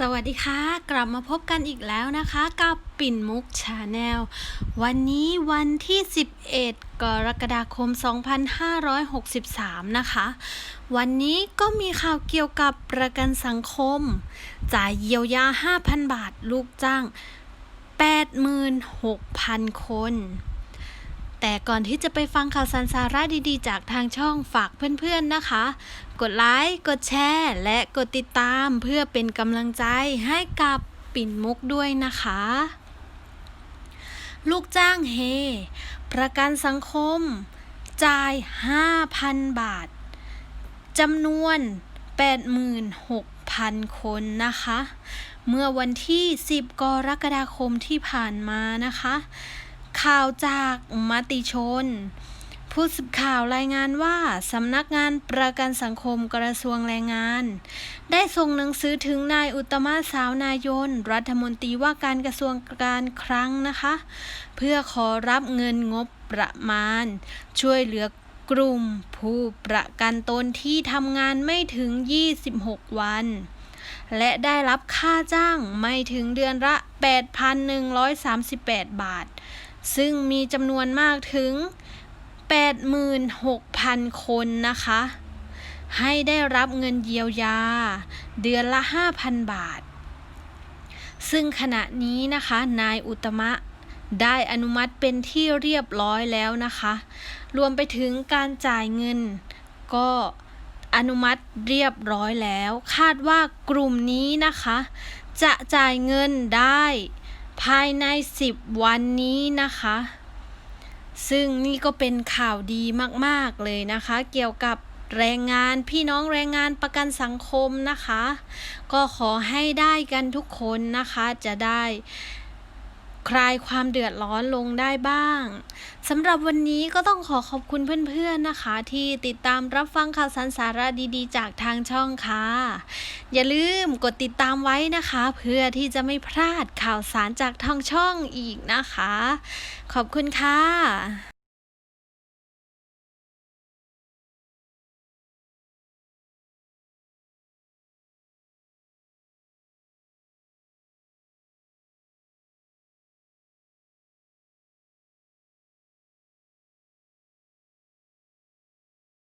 สวัสดีค่ะ กลับมาพบกันอีกแล้วนะคะ กับปิ่นมุกชาแนล วันนี้วันที่ 11 กรกฎาคม 2563 นะคะ วันนี้ก็มีข่าวเกี่ยวกับประกันสังคม จ่ายเยียวยา 5,000 บาท ลูกจ้าง 86,000 คน แต่ก่อนที่จะไปฟังข่าวสารสาระดีๆ จากทางช่องฝากเพื่อนๆนะคะ กดไลค์ กดแชร์ และกดติดตามเพื่อเป็นกำลังใจให้กับปิ่นมุกด้วยนะคะ ลูกจ้างเฮ ประกันสังคม จ่าย 5,000 บาทจำนวน 86,000 คนนะคะ เมื่อวันที่ 10 กรกฎาคมที่ผ่านมานะคะ ข่าวจากมติชน ผู้สื่อข่าวรายงานว่า สำนักงานประกันสังคมกระทรวงแรงงาน ได้ส่งหนังสือถึงนายอุตตมะสาวนายน รัฐมนตรีว่าการกระทรวงการคลังนะคะ เพื่อขอรับเงินงบประมาณ ช่วยเหลือกลุ่มผู้ประกันตนที่ทำงานไม่ถึง 26 วัน และได้รับค่าจ้างไม่ถึงเดือนละ 8,138 บาท ซึ่งมีจำนวนมากถึง 86,000 คนนะคะ ให้ได้รับเงินเยียวยา เดือนละ 5,000 บาท ซึ่งขณะนี้นะคะ นายอุตตมะได้อนุมัติเป็นที่เรียบร้อยแล้วนะคะ รวมไปถึงการจ่ายเงิน ก็อนุมัติเรียบร้อยแล้ว คาดว่ากลุ่มนี้นะคะ จะจ่ายเงินได้ ภายใน 10 วันนี้นะคะ ซึ่งนี่ก็เป็นข่าวดีมาก ๆ เลยนะคะ เกี่ยวกับแรงงานพี่น้องแรงงานประกันสังคมนะคะ ก็ขอให้ได้กันทุกคนนะคะจะได้ คลายความเดือดร้อนลงได้บ้างสำหรับวันนี้ก็ต้องขอขอบคุณเพื่อนๆนะคะ ที่ติดตามรับฟังข่าวสารสาระดีๆ จากทางช่องค่ะ อย่าลืมกดติดตามไว้นะคะ เพื่อที่จะไม่พลาดข่าวสารจากทางช่องอีกนะคะ ขอบคุณค่ะ